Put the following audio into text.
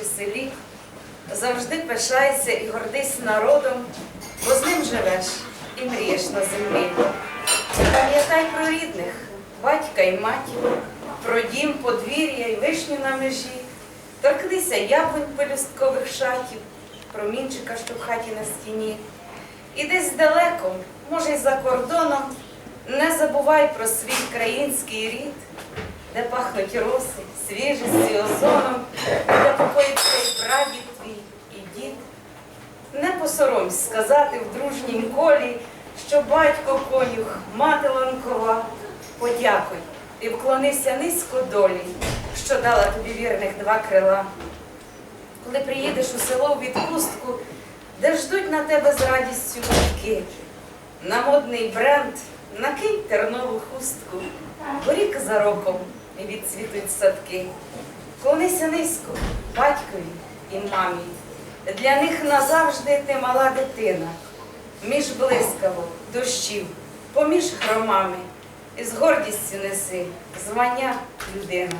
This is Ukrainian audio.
чи селі, завжди пишайся і гордись народом, бо з ним живеш і мрієш на землі. Пам'ятай про рідних, батька і матір, про дім, подвір'я і вишню на межі. Торкнися яблунь пелюсткових шатів, промінчика, що в хаті на стіні. І десь далеко, може й за кордоном, не забувай про свій країнський рід, де пахнуть роси, свіжістю, прадід твій, і дід. Не посоромсь сказати в дружнім колі, що батько конюх, мати ланкова. Подякуй і вклонися низько долі, що дала тобі вірних два крила. Коли приїдеш у село в відпустку, де ждуть на тебе з радістю батьки, на модний бренд накинь тернову хустку, бо рік за роком і відцвітуть садки. Клонися низько батькові і мамі. Для них назавжди ти мала дитина, між блискавок, дощів, поміж громами, і з гордістю неси звання людина.